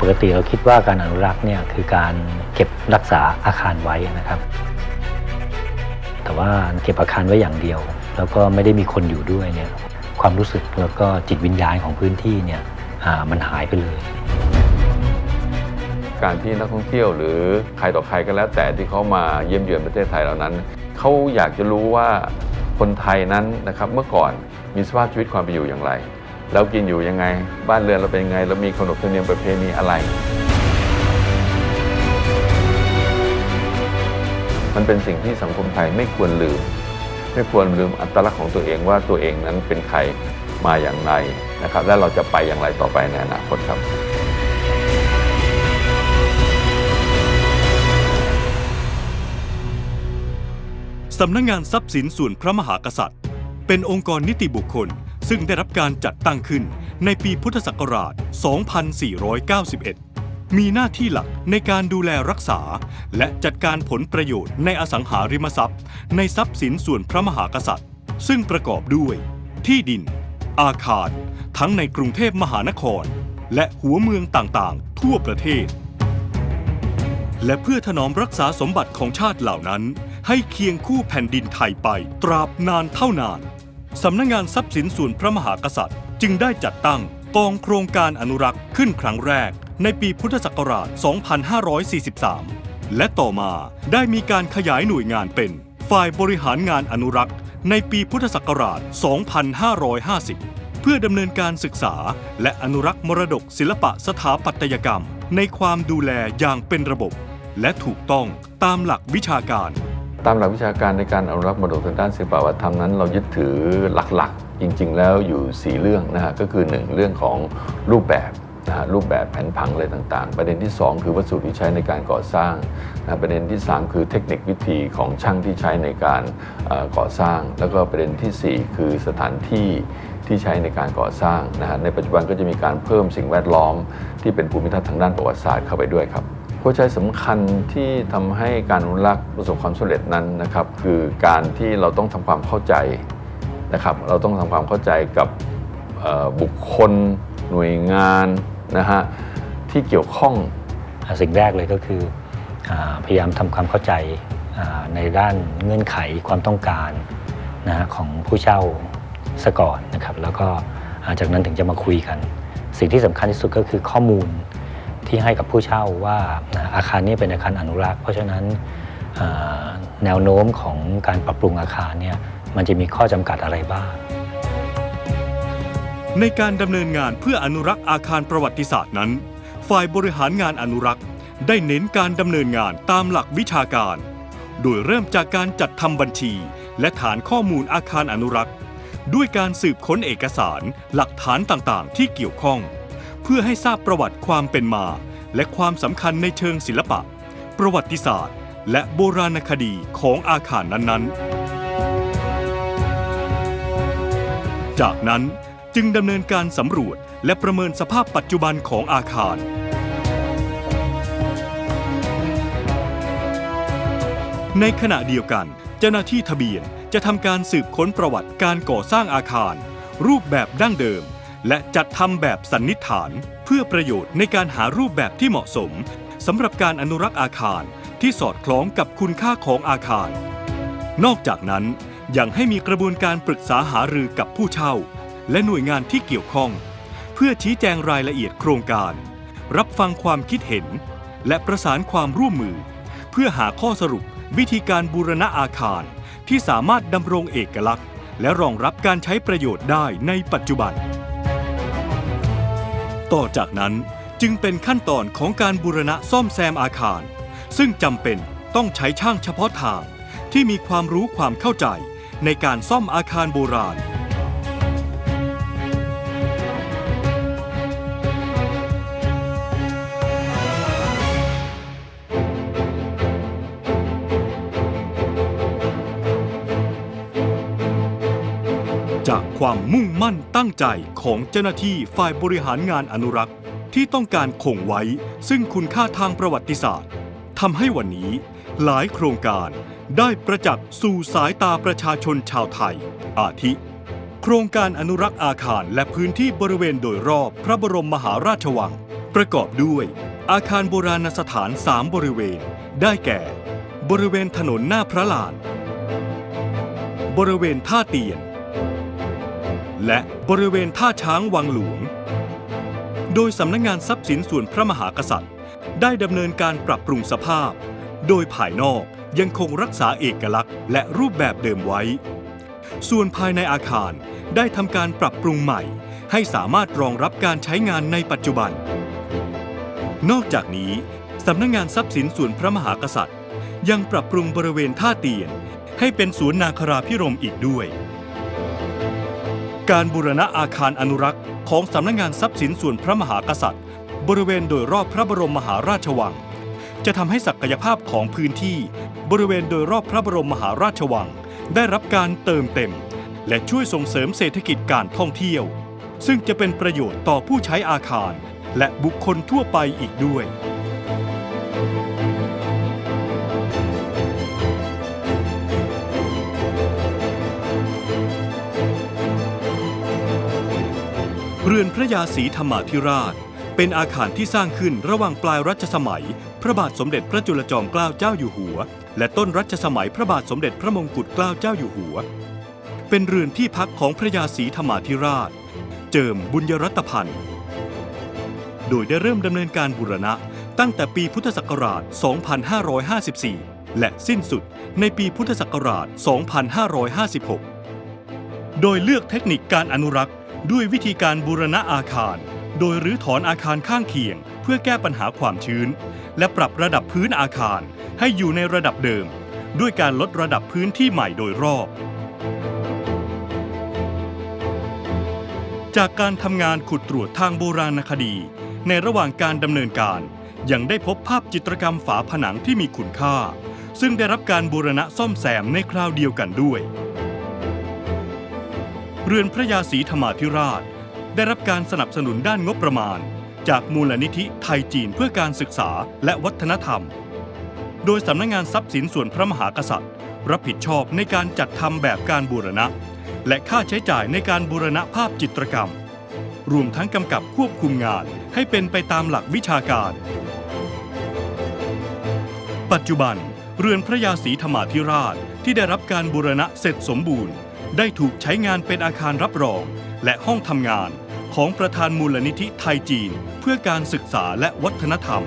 ปกติเราคิดว่าการอนุรักษ์เนี่ยคือการเก็บรักษาอาคารไว้นะครับ แต่ว่าเก็บอาคารไว้อย่างเดียว แล้วก็ไม่ได้มีคนอยู่ด้วยเนี่ยความรู้สึกแล้วก็จิตวิญญาณของพื้นที่เนี่ยมันหายไปเลย การที่นักท่องเที่ยวหรือใครต่อใครก็แล้ว แต่ที่เขามาเยี่ยมเยือนประเทศไทยเหล่านั้นเขาอยากจะรู้ว่าคนไทยนั้นนะครับเมื่อก่อนมีสภาพชีวิตความเป็นอยู่อย่างไร แล้วกินอยู่ยังไง บ้านเรือนเราเป็นยังไงเรามีขนบธรรมเนียมประเพณีอะไร มันเป็นสิ่งที่สังคมไทยไม่ควรลืม ไม่ควรลืมอัตลักษณ์ของตัวเองว่าตัวเองนั้นเป็นใครมาอย่างไรนะครับ และเราจะไปอย่างไรต่อไปในอนาคตครับสำนักงงานทรัพย์สินส่วนพระมหากษัตริย์ เป็นองค์กรนิติบุคคล ซึ่งได้รับการจัดตั้งขึ้นในปีพุทธศักราช 2491 มีหน้าที่หลักในการดูแลรักษา และจัดการผลประโยชน์ในอสังหาริมทรัพย์ ในทรัพย์สินส่วนพระมหากษัตริย์ ซึ่งประกอบด้วย ที่ดิน อาคาร ทั้งในกรุงเทพมหานคร และหัวเมืองต่างๆ ทั่วประเทศ และเพื่อถนอมรักษาสมบัติของชาติเหล่านั้น ให้เคียงคู่แผ่นดินไทยไปตราบนานเท่านาน สำนักงงานทรัพย์สินส่วนพระมหากษัตริย์ จึงได้จัดตั้งกองโครงการอนุรักษ์ขึ้นครั้งแรก ในปีพุทธศักราช 2543 และต่อมาได้มีการขยายหน่วยงานเป็นฝ่ายบริหารงานอนุรักษ์ ในปีพุทธศักราช 2550 เพื่อดำเนินการศึกษา และอนุรักษ์มรดกศิลปะสถาปัตยกรรม ในความดูแลอย่างเป็นระบบ และถูกต้องตามหลักวิชาการ ตามหลักวิชาการในการอนุรักษ์มรดกทางด้านศิลปวัฒนธรรมนั้น เรายึดถือหลักๆ จริง ๆ แล้วอยู่ 4 เรื่องนะฮะก็คือ 1 เรื่องของรูปแบบนะฮะรูปแบบแผนผังอะไรต่างๆ ประเด็นที่ 2 คือวัสดุที่ใช้ในการก่อสร้างนะประเด็นที่ 3 คือเทคนิควิธีของช่างที่ใช้ในการก่อสร้าง แล้วก็ประเด็นทีสี่4 คือสถานที่ที่ใช้ในการก่อสร้างนะฮะในปัจจุบันก็จะมีการเพิ่มสิ่งแวดล้อมที่เป็นภูมิทัศน์ทางด้านประวัติศาสตร์เข้าไปด้วยครับ หัวใจสำคัญที่ทำให้การอนุรักษ์ประสบความสำเร็จนั้นนะครับ คือการที่เราต้องทำความเข้าใจนะครับ เราต้องทำความเข้าใจกับบุคคล หน่วยงานนะฮะที่เกี่ยวข้องสิ่งแรกเลยก็คืออพยายามทำความเข้าใจในด้านเงื่อนไขความต้องการนะฮะของผู้เช่าซะก่อนนะครับ แล้วก็จากนั้นถึงจะมาคุยกัน สิ่งที่สำคัญที่สุดก็คือข้อมูล ที่ให้กับผู้เช่าว่าอาคารนี้เป็นอาคารอนุรักษ์ เพราะฉะนั้นแนวโน้มของการปรับปรุงอาคารเนี่ยมันจะมีข้อจำกัดอะไรบ้าง ในการดำเนินงานเพื่ออนุรักษ์อาคารประวัติศาสตร์นั้น ฝ่ายบริหารงานอนุรักษ์ ได้เน้นการดำเนินงานตามหลักวิชาการ โดยเริ่มจากการจัดทำบัญชี และฐานข้อมูลอาคารอนุรักษ์ ด้วยการสืบค้นเอกสาร หลักฐานต่างๆ ที่เกี่ยวข้อง พื่อให้ทราบประวัติความเป็นมา และความสำคัญในเชิงศิลปะ ประวัติศาสตร์ และโบราณคดีของอาคารนั้นๆ จากนั้นจึงดำเนินการสำรวจและประเมินสภาพปัจจุบันของอาคาร ในขณะเดียวกัน เจ้าหน้าที่ทะเบียนจะทำการสืบค้นประวัติการก่อสร้างอาคาร รูปแบบดั้งเดิม และจัดทำแบบสันนิษฐานเพื่อประโยชน์ในการหารูปแบบที่เหมาะสมสำหรับการอนุรักษ์อาคารที่สอดคล้องกับคุณค่าของอาคาร นอกจากนั้นยังให้มีกระบวนการปรึกษาหารือกับผู้เช่า และหน่วยงานที่เกี่ยวข้อง เพื่อชี้แจงรายละเอียดโครงการ รับฟังความคิดเห็น และประสานความร่วมมือ เพื่อหาข้อสรุปวิธีการบูรณะอาคารที่สามารถดำรงเอกลักษณ์ และรองรับการใช้ประโยชน์ได้ในปัจจุบัน ต่อจากนั้นจึงเป็นขั้นตอนของการบูรณะซ่อมแซมอาคาร ซึ่งจำเป็นต้องใช้ช่างเฉพาะทางที่มีความรู้ความเข้าใจในการซ่อมอาคารโบราณ ความมุ่งมั่นตั้งใจของเจ้าหน้าที่ฝ่ายบริหารงานอนุรักษ์ ที่ต้องการคงไว้ ซึ่งคุณค่าทางประวัติศาสตร์ทำให้วันนี้หลายโครงการได้ประจักษ์สู่สายตาประชาชนชาวไทย อาทิ โครงการอนุรักษ์อาคารและพื้นที่บริเวณโดยรอบพระบรมมหาราชวัง ประกอบด้วย อาคารโบราณสถาน 3 บริเวณ ได้แก่ บริเวณถนนหน้าพระลาน บริเวณท่าเตียน และบริเวณท่าช้างวังหลวง โดยสำนักงงานทรัพย์สินส่วนพระมหากษัตริย์ ได้ดำเนินการปรับปรุงสภาพ โดยภายนอกยังคงรักษาเอกลักษณ์ และรูปแบบเดิมไว้ ส่วนภายในอาคารได้ทำการปรับปรุงใหม่ ให้สามารถรองรับการใช้งานในปัจจุบัน นอกจากนี้สำนักงงานทรัพย์สินส่วนพระมหากษัตริย์ ยังปรับปรุงบริเวณท่าเตียน ให้เป็นสวนนาคราพิรมอีกด้วย การบูรณะอาคารอนุรักษ์ของสำนักงานทรัพย์สินส่วนพระมหากษัตริย์ บริเวณโดยรอบพระบรมมหาราชวัง จะทำให้ศักยภาพของพื้นที่ บริเวณโดยรอบพระบรมมหาราชวัง ได้รับการเติมเต็ม และช่วยส่งเสริมเศรษฐกิจการท่องเที่ยว ซึ่งจะเป็นประโยชน์ต่อผู้ใช้อาคาร และบุคคลทั่วไปอีกด้วย รือนพระยาศรีธรรมาธิราช เป็นอาคารที่สร้างขึ้นระหว่างปลายรัชสมัย พระบาทสมเด็จพระจุลจอมเกล้าเจ้าอยู่หัว และต้นรัชสมัยพระบาทสมเด็จพระมงกุฎเกล้าเจ้าอยู่หัว เป็นเรือนที่พักของพระยาศรีธรรมาธิราช เจิมบุญยรัตพันธ์โดยได้เริ่มดำเนินการบูรณะตั้งแต่ปีพุทธศักราช 2554 และสิ้นสุดในปีพุทธศักราช 2556 โดยเลือกเทคนิคการอนุรักษ์ ด้วยวิธีการบูรณะอาคาร โดยรื้อถอนอาคารข้างเคียง เพื่อแก้ปัญหาความชื้น และปรับระดับพื้นอาคารให้อยู่ในระดับเดิม ด้วยการลดระดับพื้นที่ใหม่โดยรอบ จากการทำงานขุดตรวจทางโบราณคดี ในระหว่างการดำเนินการ ยังได้พบภาพจิตรกรรมฝาผนังที่มีคุณค่า ซึ่งได้รับการบูรณะซ่อมแซมในคราวเดียวกันด้วย เรือนพระยาศรีธรรมาธิราช ได้รับการสนับสนุนด้านงบประมาณ จากมูลนิธิไทยจีนเพื่อการศึกษาและวัฒนธรรม โดยสำนักงานทรัพย์สินส่วนพระมหากษัตริย์ รับผิดชอบในการจัดทำแบบการบูรณะ และค่าใช้จ่ายในการบูรณะภาพจิตรกรรม รวมทั้งกำกับควบคุมงานให้เป็นไปตามหลักวิชาการ ปัจจุบัน เรือนพระยาศรีธรรมาธิราชที่ได้รับการบูรณะเสร็จสมบูรณ์ ได้ถูกใช้งานเป็นอาคารรับรอง และห้องทำงานของประธานมูลนิธิไทยจีน เพื่อการศึกษาและวัฒนธรรม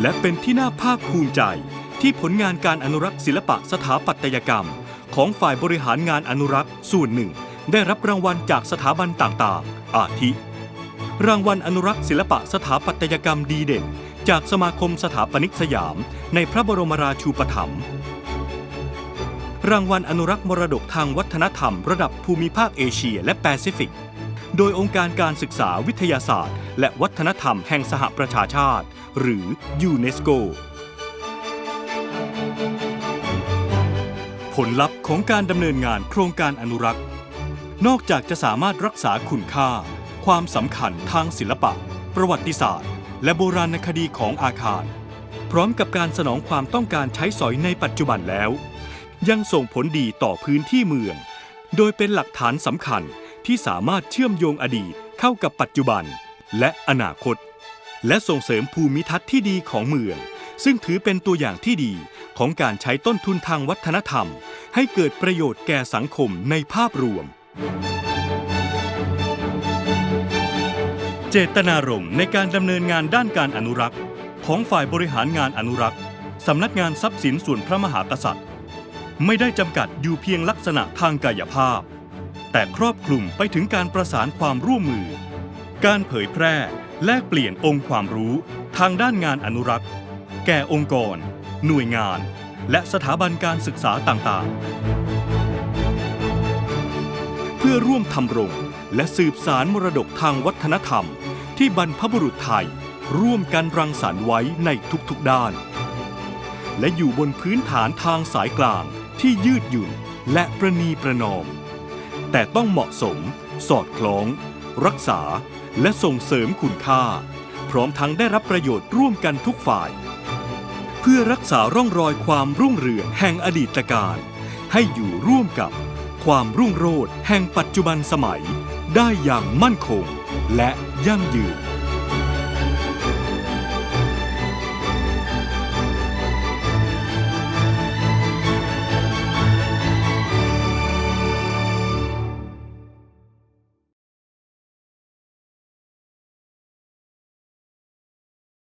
และเป็นที่น่าภาคภูมิใจที่ผลงานการอนุรักษ์ศิลปะสถาปัตยกรรม ของฝ่ายบริหารงานอนุรักษ์ส่วนหนึ่ง ได้รับรางวัลจากสถาบันต่างๆ อาทิ รางวัลอนุรักษ์ศิลปะสถาปัตยกรรมดีเด่น จากสมาคมสถาปนิกสยาม ในพระบรมราชูปถัมภ์รางวัลอนุรักษ์มรดกทางวัฒนธรรม ระดับภูมิภาคเอเชียและแปซิฟิก โดยองค์การการศึกษาวิทยาศาสตร์ และวัฒนธรรมแห่งสหประชาชาติ หรือยูเนสโก ผลลัพธ์ของการดำเนินงานโครงการอนุรักษ์ นอกจากจะสามารถรักษาคุณค่า ความสำคัญทางศิลปะ ประวัติศาสตร์ และโบราณคดีของอาคาร พร้อมกับการสนองความต้องการใช้สอยในปัจจุบันแล้ว ยังส่งผลดีต่อพื้นที่เมือง โดยเป็นหลักฐานสำคัญที่สามารถเชื่อมโยงอดีตเข้ากับปัจจุบัน และอนาคต และส่งเสริมภูมิทัศน์ที่ดีของเมือง ซึ่งถือเป็นตัวอย่างที่ดีของการใช้ต้นทุนทางวัฒนธรรม ให้เกิดประโยชน์แก่สังคมในภาพรวม เจตนารมณ์ในการดำเนินงานด้านการอนุรักษ์ ของฝ่ายบริหารงานอนุรักษ์สำนักงานทรัพย์สินส่วนพระมหากษัตริย์ ไม่ได้จำกัดอยู่เพียงลักษณะทางกายภาพ แต่ครอบคลุมไปถึงการประสานความร่วมมือ การเผยแพร่แลกเปลี่ยนองค์ความรู้ทางด้านงานอนุรักษ์ แก่องค์กร หน่วยงาน และสถาบันการศึกษาต่างๆ เพื่อร่วมทำรง และสืบสารมรดกทางวัฒนธรรม ที่บรรพบุรุษไทย ร่วมกันรังสรรค์ไว้ในทุกๆด้าน และอยู่บนพื้นฐานทางสายกลางที่ยืดหยุ่นและประนีประนอม แต่ต้องเหมาะสม สอดคล้อง รักษา และส่งเสริมคุณค่า พร้อมทั้งได้รับประโยชน์ร่วมกันทุกฝ่าย เพื่อรักษาร่องรอยความรุ่งเรืองแห่งอดีตการ ให้อยู่ร่วมกับความรุ่งโรจน์แห่งปัจจุบันสมัย ได้อย่างมั่นคงและยั่งยืน